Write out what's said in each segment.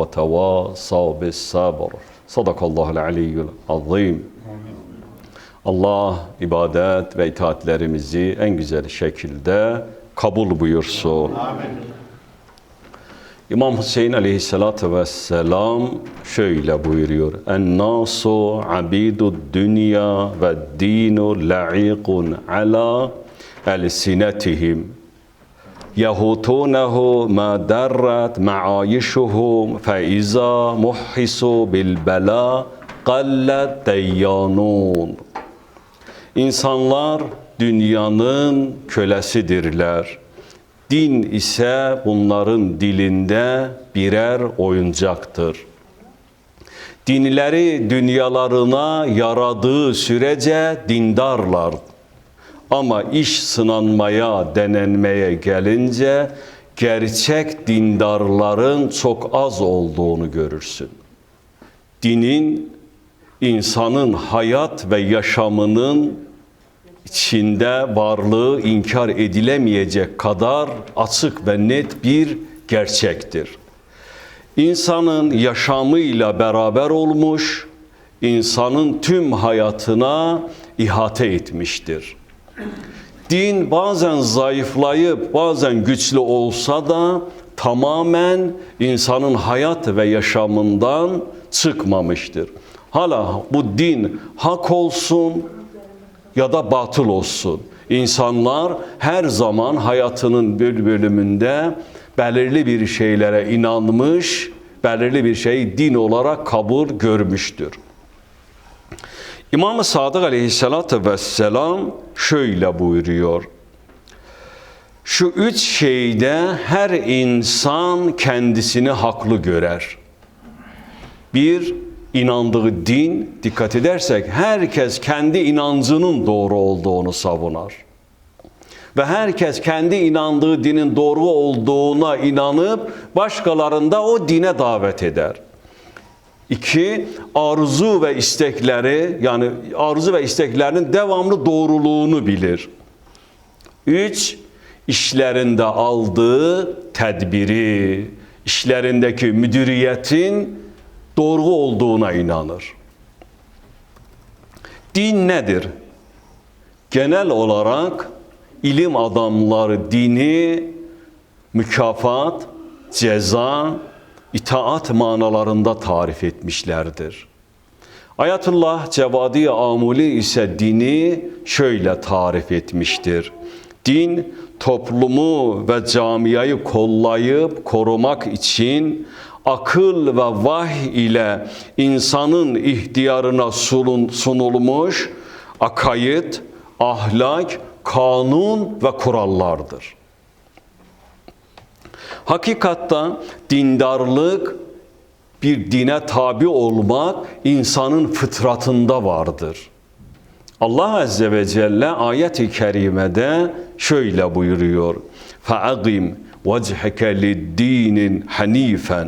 ve tevasav bis sabr. Sadakallahul aliyyul azim. Allah ibadet ve itaatlerimizi en güzel şekilde kabul buyursun. Amin. İmam Hüseyin aleyhissalatu vesselam şöyle buyuruyor. En nasu abidu dünya ve dinu la'ikun ala elsinetihim. Darrat ma'ayişuhum fe iza muhhisu bil bela qallet deyyanun. İnsanlar dünyanın kölesidirler. Din ise bunların dilinde birer oyuncaktır. Dinleri dünyalarına yaradığı sürece dindarlar. Ama iş sınanmaya, denenmeye gelince gerçek dindarların çok az olduğunu görürsün. Dinin insanın hayat ve yaşamının içinde varlığı inkar edilemeyecek kadar açık ve net bir gerçektir. İnsanın yaşamıyla beraber olmuş, insanın tüm hayatına ihate etmiştir. Din bazen zayıflayıp bazen güçlü olsa da tamamen insanın hayat ve yaşamından çıkmamıştır. Hala bu din hak olsun ya da batıl olsun. İnsanlar her zaman hayatının bir bölümünde belirli bir şeylere inanmış, belirli bir şeyi din olarak kabul görmüştür. İmam-ı Sadık aleyhissalatü vesselam şöyle buyuruyor. Şu üç şeyde her insan kendisini haklı görer. Bir, inandığı din, dikkat edersek herkes kendi inancının doğru olduğunu savunar. Ve herkes kendi inandığı dinin doğru olduğuna inanıp başkalarında o dine davet eder. İki, arzu ve istekleri yani arzu ve isteklerinin devamlı doğruluğunu bilir. Üç, işlerinde aldığı tedbiri, işlerindeki müdüriyetin doğru olduğuna inanır. Din nedir? Genel olarak ilim adamları dini mükafat, ceza, itaat manalarında tarif etmişlerdir. Ayatullah Cevadi Amuli ise dini şöyle tarif etmiştir. Din toplumu ve camiayı kollayıp korumak için akıl ve vahiy ile insanın ihtiyarına sunulmuş akayit, ahlak, kanun ve kurallardır. Hakikatta dindarlık bir dine tabi olmak insanın fıtratında vardır. Allah Azze ve Celle ayet-i kerimede şöyle buyuruyor. فَاَقِمْ وَجْهَكَ لِلدِّينٍ حَن۪يفًا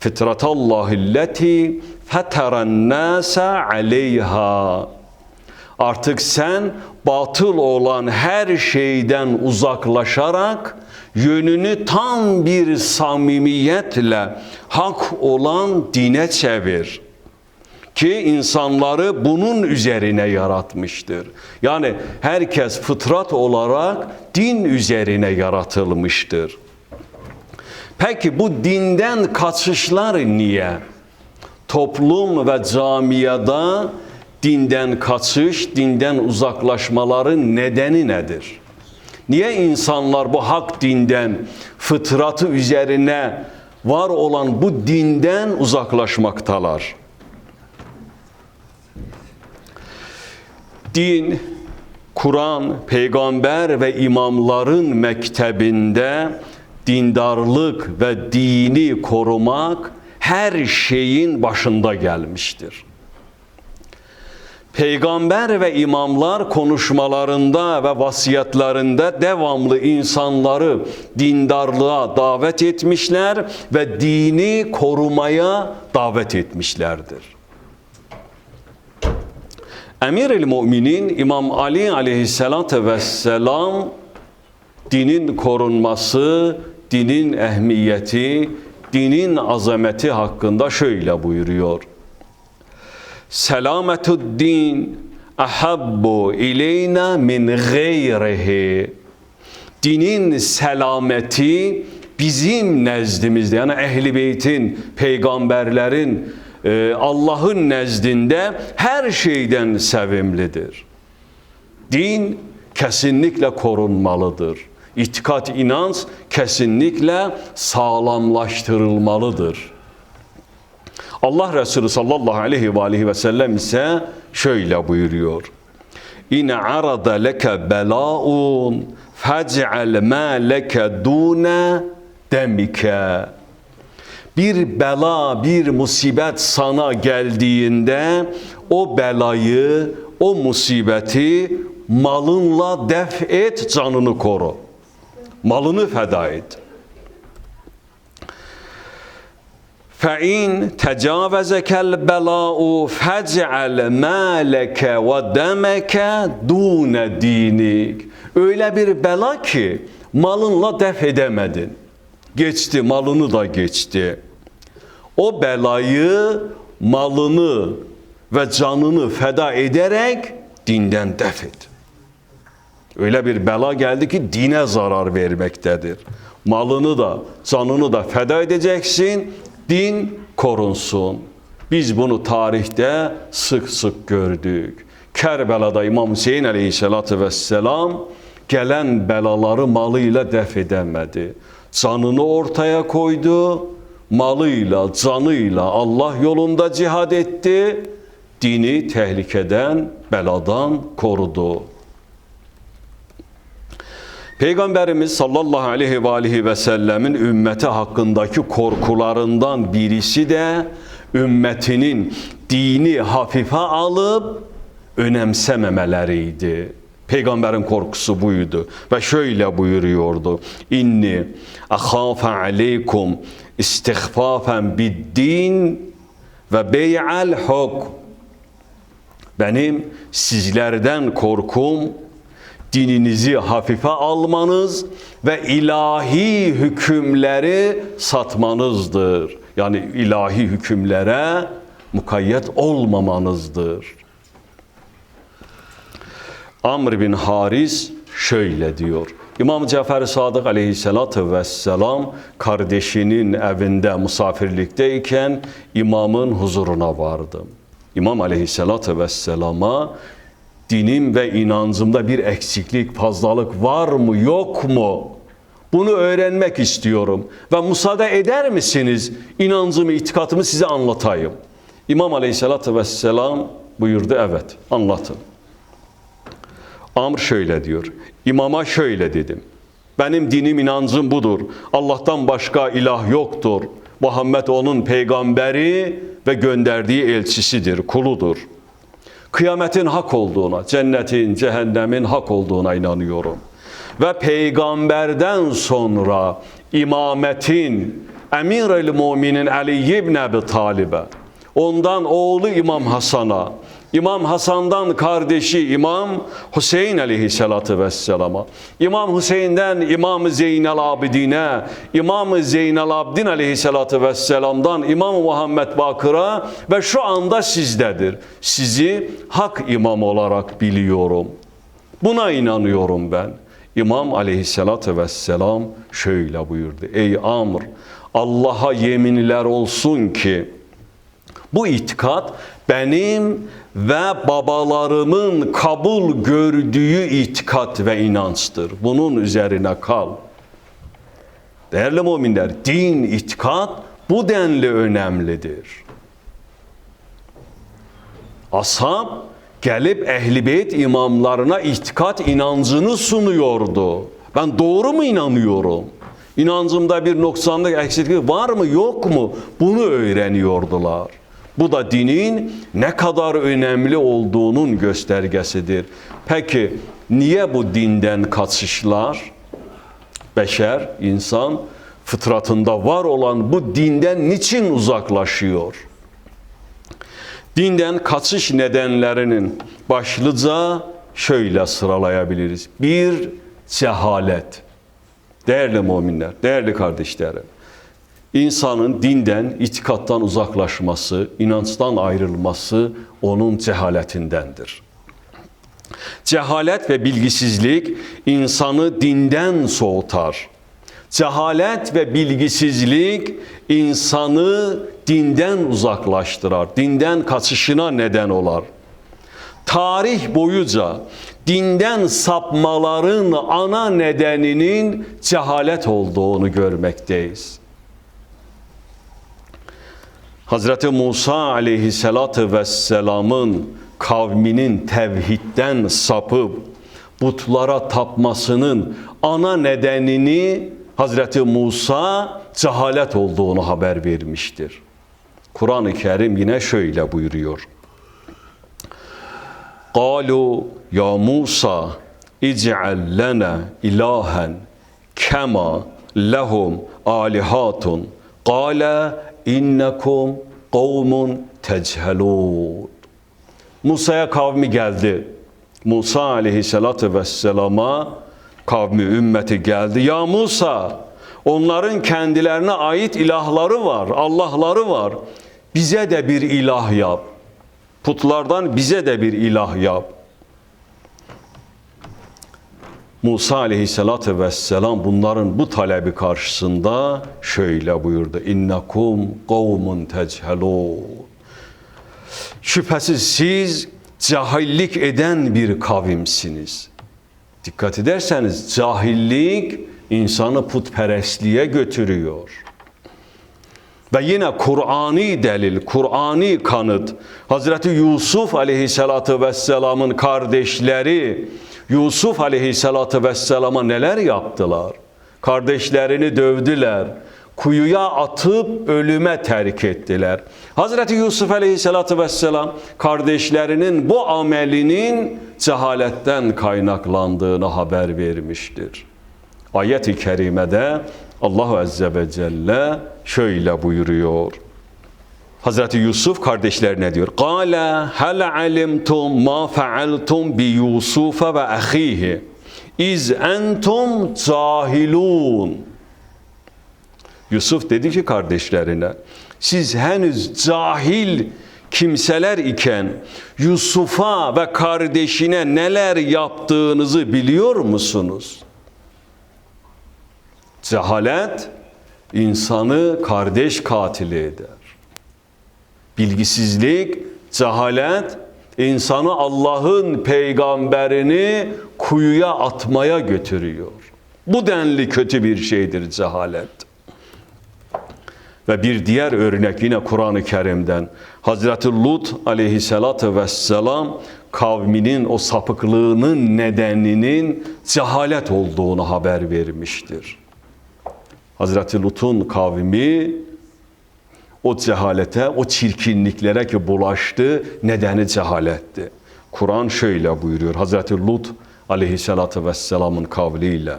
فِطْرَةَ اللّٰهِ الَّتِي فَتَرَ النَّاسَ عَلَيْهَا Artık sen batıl olan her şeyden uzaklaşarak yönünü tam bir samimiyetle hak olan dine çevir. Ki insanları bunun üzerine yaratmıştır. Yani herkes fıtrat olarak din üzerine yaratılmıştır. Peki bu dinden kaçışlar niye? Toplum ve camiada dinden kaçış, dinden uzaklaşmaların nedeni nedir? Niye insanlar bu hak dinden, fıtratı üzerine var olan bu dinden uzaklaşmaktalar? Din, Kur'an, peygamber ve imamların mektebinde dindarlık ve dini korumak her şeyin başında gelmiştir. Peygamber ve imamlar konuşmalarında ve vasiyetlerinde devamlı insanları dindarlığa davet etmişler ve dini korumaya davet etmişlerdir. Emir-i Müminin İmam Ali aleyhissalatü vesselam dinin korunması, dinin ehemmiyeti, dinin azameti hakkında şöyle buyuruyor. Selametud din ahabbu ileyna min gayrihi. Dinin selameti bizim nezdimizde yani ehli beytin, peygamberlerin, e, Allah'ın nezdinde her şeyden sevimlidir. Din kesinlikle korunmalıdır. İtikat, inanç kesinlikle sağlamlaştırılmalıdır. Allah Resulü sallallahu aleyhi ve aleyhi ve sellem ise şöyle buyuruyor. İn arada leke belaun fec'al ma leke dune demike. Bir bela, bir musibet sana geldiğinde o belayı, o musibeti malınla def et, canını koru. Malını feda et. فَاِنْ تَجَاوَزَكَ الْبَلَاءُ فَجْعَلْ مَالَكَ وَدَمَكَ دُونَ دِينِكَ Öyle bir bela ki malınla def edemedin. Geçti, malını da geçti. O belayı, malını ve canını feda ederek dinden def et. Öyle bir bela geldi ki dine zarar vermektedir. Malını da, canını da feda edeceksin, din korunsun. Biz bunu tarihte sık sık gördük. Kerbela'da İmam Hüseyin aleyhissalatü vesselam gelen belaları malıyla def edemedi. Canını ortaya koydu, malıyla, canıyla Allah yolunda cihad etti, dini tehlikeden, beladan korudu. Peygamberimiz sallallahu aleyhi ve aleyhi ve sellemin ümmeti hakkındaki korkularından birisi de ümmetinin dini hafife alıp önemsememeleriydi. Peygamberin korkusu buydu ve şöyle buyuruyordu. İnni ahafe aleykum istihfafen bid-din ve bey'al huk. Benim sizlerden korkum dininizi hafife almanız ve ilahi hükümleri satmanızdır. Yani ilahi hükümlere mukayyet olmamanızdır. Amr bin Haris şöyle diyor. İmam Cafer Sadık aleyhissalatü vesselam kardeşinin evinde misafirlikteyken imamın huzuruna vardım. İmam aleyhissalatü vesselama dinim ve inancımda bir eksiklik, fazlalık var mı, yok mu? Bunu öğrenmek istiyorum. Ve müsaade eder misiniz inancımı, itikatımı size anlatayım. İmam Aleyhisselatü Vesselam buyurdu, evet anlatın. Amr şöyle diyor, imama şöyle dedim. Benim dinim, inancım budur. Allah'tan başka ilah yoktur. Muhammed onun peygamberi ve gönderdiği elçisidir, kuludur. Kıyametin hak olduğuna, cennetin, cehennemin hak olduğuna inanıyorum. Ve peygamberden sonra imametin Emir-i Müminin Ali ibn Ebi Talib'e, ondan oğlu İmam Hasan'a, İmam Hasan'dan kardeşi İmam Hüseyin aleyhissalatü vesselama, İmam Hüseyin'den İmam Zeynel Abidin'e, İmam Zeynel Abidin aleyhissalatü vesselam'dan İmam Muhammed Bakır'a ve şu anda sizdedir. Sizi hak imam olarak biliyorum. Buna inanıyorum ben. İmam aleyhissalatü vesselam şöyle buyurdu. Ey Amr, Allah'a yeminler olsun ki bu itikat benim ve babalarımın kabul gördüğü itikat ve inançtır. Bunun üzerine kal. Değerli müminler, din, itikat bu denli önemlidir. Ashab gelip Ehl-i Beyt imamlarına itikat inancını sunuyordu. Ben doğru mu inanıyorum? İnancımda bir noksanlık, eksiklik var mı yok mu? Bunu öğreniyordular. Bu da dinin ne kadar önemli olduğunun göstergesidir. Peki niye bu dinden kaçışlar? Beşer, insan fıtratında var olan bu dinden niçin uzaklaşıyor? Dinden kaçış nedenlerinin başlıca şöyle sıralayabiliriz. Bir, cehalet. Değerli müminler, değerli kardeşlerim. İnsanın dinden, itikattan uzaklaşması, inançtan ayrılması onun cehaletindendir. Cehalet ve bilgisizlik insanı dinden soğutar. Cehalet ve bilgisizlik insanı dinden uzaklaştırar, dinden kaçışına neden olar. Tarih boyunca dinden sapmaların ana nedeninin cehalet olduğunu görmekteyiz. Hazreti Musa aleyhissalatı vesselamın kavminin tevhidden sapıp putlara tapmasının ana nedenini Hazreti Musa cehalet olduğunu haber vermiştir. Kur'an-ı Kerim yine şöyle buyuruyor. Kalu ya Musa ic'al lana ilahen kema lehum alihatun kale innekum kavmun tecelun. Musa'ya kavmi geldi. Musa aleyhissalatü vesselama kavmi ümmeti geldi. Ya Musa onların kendilerine ait ilahları var, Allahları var. Bize de bir ilah yap. Putlardan bize de bir ilah yap. Musa aleyhissalatü vesselam bunların bu talebi karşısında şöyle buyurdu. İnnekum kavmun techelun. Şüphesiz siz cahillik eden bir kavimsiniz. Dikkat ederseniz cahillik insanı putperestliğe götürüyor. Ve yine Kur'ani delil, Kur'ani kanıt. Hazreti Yusuf aleyhissalatü vesselamın kardeşleri Yusuf aleyhissalatü vesselama neler yaptılar? Kardeşlerini dövdüler. Kuyuya atıp ölüme terk ettiler. Hazreti Yusuf aleyhissalatü vesselam kardeşlerinin bu amelinin cehaletten kaynaklandığını haber vermiştir. Ayet-i kerimede Allah Azze ve Celle şöyle buyuruyor. Hazreti Yusuf kardeşlerine diyor. Kale hel alimtum ma fealtum bi Yusufa ve ahihi iz entum cahilun. Yusuf dedi ki kardeşlerine siz henüz cahil kimseler iken Yusuf'a ve kardeşine neler yaptığınızı biliyor musunuz? Cehalet insanı kardeş katili eder. Bilgisizlik, cehalet insanı Allah'ın peygamberini kuyuya atmaya götürüyor. Bu denli kötü bir şeydir cehalet. Ve bir diğer örnek yine Kur'an-ı Kerim'den Hazreti Lut aleyhissalatü vesselam kavminin o sapıklığının nedeninin cehalet olduğunu haber vermiştir. Hazreti Lut'un kavmi o cehalete, o çirkinliklere ki bulaştı, nedeni cehaletti. Kur'an şöyle buyuruyor. Hazreti Lut aleyhissalatü vesselamın kavliyle.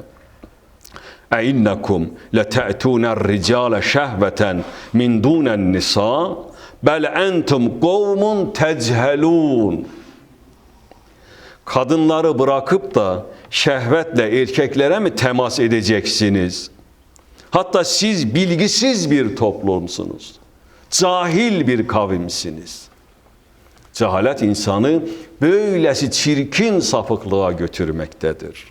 اَاِنَّكُمْ لَتَأْتُونَ الرِّجَالَ شَهْوَةً مِنْ دُونَ النِّسَاءِ بَلْ اَنْتُمْ قَوْمٌ تَجْهَلُونَ Kadınları bırakıp da şehvetle erkeklere mi temas edeceksiniz? Hatta siz bilgisiz bir toplumsunuz. Cahil bir kavimsiniz. Cehalet insanı böylesi çirkin sapıklığa götürmektedir.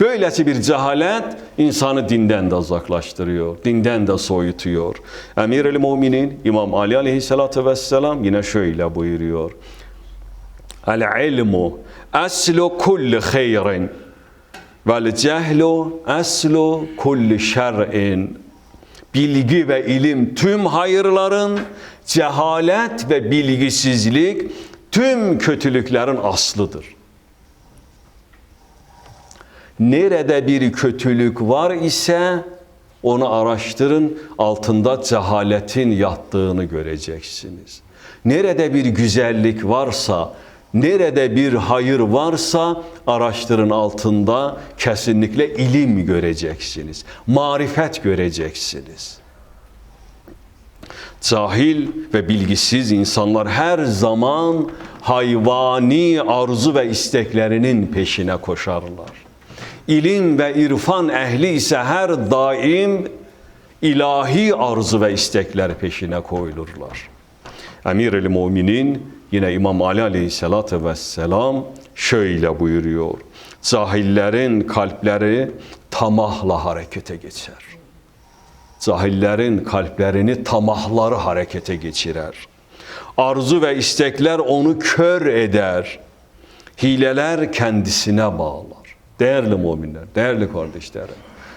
Böylesi bir cehalet insanı dinden de uzaklaştırıyor, dinden de soyutuyor. Emir-i Müminin İmam Ali aleyhissalatü vesselam yine şöyle buyuruyor. El ilmu eslu kulli hayrin vel cehlu eslu kulli şer'in. Bilgi ve ilim tüm hayırların, cehalet ve bilgisizlik tüm kötülüklerin aslıdır. Nerede bir kötülük var ise onu araştırın, altında cehaletin yattığını göreceksiniz. Nerede bir güzellik varsa, nerede bir hayır varsa araştırın altında kesinlikle ilim göreceksiniz. Marifet göreceksiniz. Cahil ve bilgisiz insanlar her zaman hayvani arzu ve isteklerinin peşine koşarlar. İlim ve irfan ehli ise her daim ilahi arzu ve istekler peşine koyulurlar. Emir-i Müminin yine İmam Ali Aleyhisselatü Vesselam şöyle buyuruyor. Cahillerin kalpleri tamahla harekete geçer. Cahillerin kalplerini tamahları harekete geçirer. Arzu ve istekler onu kör eder. Hileler kendisine bağlar. Değerli müminler, değerli kardeşlerim.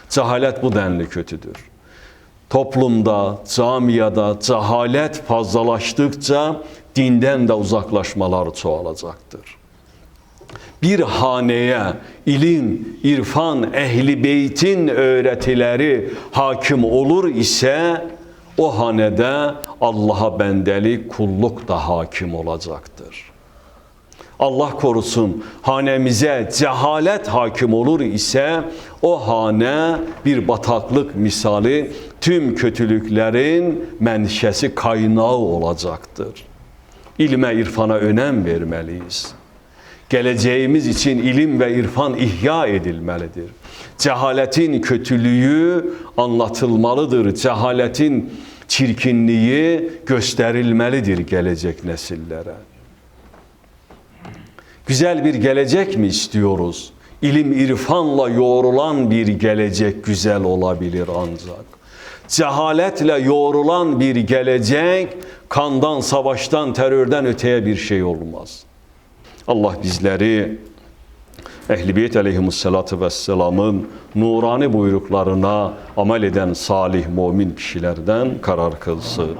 Cehalet bu denli kötüdür. Toplumda, camiyada cehalet fazlalaştıkça dinden de uzaklaşmalar çoğalacaktır. Bir haneye ilim, irfan, ehli beytin öğretileri hakim olur ise o hanede Allah'a bendelik, kulluk da hakim olacaktır. Allah korusun hanemize cehalet hakim olur ise o hane bir bataklık misali tüm kötülüklerin menşesi kaynağı olacaktır. İlme irfana önem vermeliyiz. Geleceğimiz için ilim ve irfan ihya edilmelidir. Cehaletin kötülüğü anlatılmalıdır. Cehaletin çirkinliği gösterilmelidir gelecek nesillere. Güzel bir gelecek mi istiyoruz? İlim irfanla yoğrulan bir gelecek güzel olabilir ancak. Cehaletle yoğrulan bir gelecek kandan, savaştan, terörden öteye bir şey olmaz. Allah bizleri Ehl-i Beyt aleyhimussalatu vesselamın nurani buyruklarına amel eden salih mümin kişilerden karar kılsın.